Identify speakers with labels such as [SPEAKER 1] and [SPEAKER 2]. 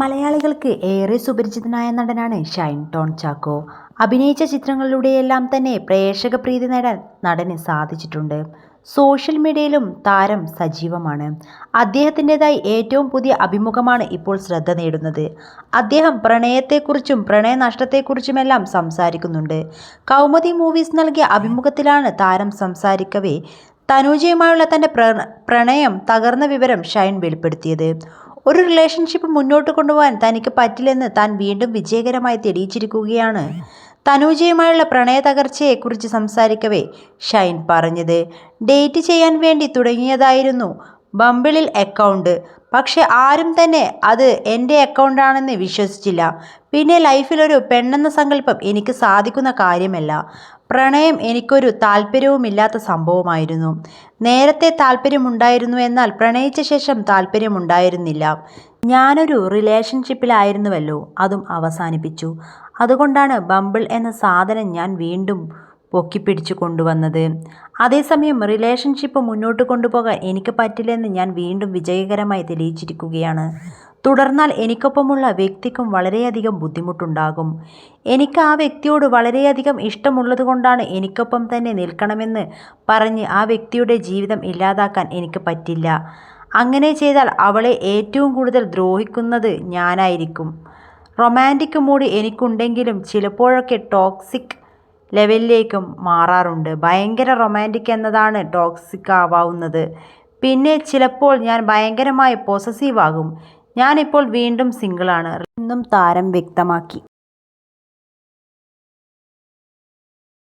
[SPEAKER 1] മലയാളികൾക്ക് ഏറെ സുപരിചിതനായ നടനാണ് ഷൈൻ ടോൺ ചാക്കോ. അഭിനയിച്ച ചിത്രങ്ങളിലൂടെയെല്ലാം തന്നെ പ്രേക്ഷക പ്രീതി നേടാൻ നടന് സാധിച്ചിട്ടുണ്ട്. സോഷ്യൽ മീഡിയയിലും താരം സജീവമാണ്. അദ്ദേഹത്തിന്റെതായി ഏറ്റവും പുതിയ അഭിമുഖമാണ് ഇപ്പോൾ ശ്രദ്ധ നേടുന്നത്. അദ്ദേഹം പ്രണയത്തെക്കുറിച്ചും പ്രണയനഷ്ടത്തെക്കുറിച്ചുമെല്ലാം സംസാരിക്കുന്നുണ്ട്. കൗമുദി മൂവീസ് നൽകിയ അഭിമുഖത്തിലാണ് താരം സംസാരിക്കവേ തനൂജയുമായുള്ള തന്റെ പ്രണയം തകർന്ന വിവരം ഷൈൻ വെളിപ്പെടുത്തിയത്. ഒരു റിലേഷൻഷിപ്പ് മുന്നോട്ട് കൊണ്ടുപോകാൻ തനിക്ക് പറ്റില്ലെന്ന് താൻ വീണ്ടും വിജയകരമായി തെളിയിച്ചിരിക്കുകയാണ് തനൂജയുമായുള്ള പ്രണയ തകർച്ചയെക്കുറിച്ച് സംസാരിക്കവേ ഷൈൻ പറഞ്ഞത്. ഡേറ്റ് ചെയ്യാൻ വേണ്ടി തുടങ്ങിയതായിരുന്നു ബംബിളിൽ അക്കൗണ്ട്. പക്ഷെ ആരും തന്നെ അത് എന്റെ അക്കൗണ്ടാണെന്ന് വിശ്വസിച്ചില്ല. പിന്നെ ലൈഫിലൊരു പെണ്ണെന്ന സങ്കല്പം എനിക്ക് സാധിക്കുന്ന കാര്യമല്ല. പ്രണയം എനിക്കൊരു താൽപര്യവുമില്ലാത്ത സംഭവമായിരുന്നു. നേരത്തെ താല്പര്യമുണ്ടായിരുന്നു എന്നാൽ പ്രണയിച്ച ശേഷം താല്പര്യമുണ്ടായിരുന്നില്ല ഞാനൊരു റിലേഷൻഷിപ്പിലായിരുന്നുവല്ലോ അതും അവസാനിപ്പിച്ചു. അതുകൊണ്ടാണ് ബംബിൾ എന്ന സാധനം ഞാൻ വീണ്ടും പൊക്കിപ്പിടിച്ച് കൊണ്ടുവന്നത്. അതേസമയം റിലേഷൻഷിപ്പ് മുന്നോട്ട് കൊണ്ടുപോകാൻ എനിക്ക് പറ്റില്ലെന്ന് ഞാൻ വീണ്ടും വിജയകരമായി തെളിയിച്ചിരിക്കുകയാണ്. തുടർന്നാൽ എനിക്കൊപ്പമുള്ള വ്യക്തിക്കും വളരെയധികം ബുദ്ധിമുട്ടുണ്ടാകും. എനിക്ക് ആ വ്യക്തിയോട് വളരെയധികം ഇഷ്ടമുള്ളതുകൊണ്ടാണ് എനിക്കൊപ്പം തന്നെ നിൽക്കണമെന്ന് പറഞ്ഞ് ആ വ്യക്തിയുടെ ജീവിതം ഇല്ലാതാക്കാൻ എനിക്ക് പറ്റില്ല. അങ്ങനെ ചെയ്താൽ അവളെ ഏറ്റവും കൂടുതൽ ദ്രോഹിക്കുന്നത് ഞാനായിരിക്കും. റൊമാന്റിക് മൂഡ് എനിക്കുണ്ടെങ്കിലും ചിലപ്പോഴൊക്കെ ടോക്സിക് ലെവലിലേക്കും മാറാറുണ്ട്. ഭയങ്കര റൊമാന്റിക് എന്നതാണ് ടോക്സിക് ആവാവുന്നത് പിന്നെ ചിലപ്പോൾ ഞാൻ ഭയങ്കരമായി പൊസസീവ് ആകും. ഞാനിപ്പോൾ വീണ്ടും സിംഗിളാണ്. എന്നും താരം വ്യക്തമാക്കി.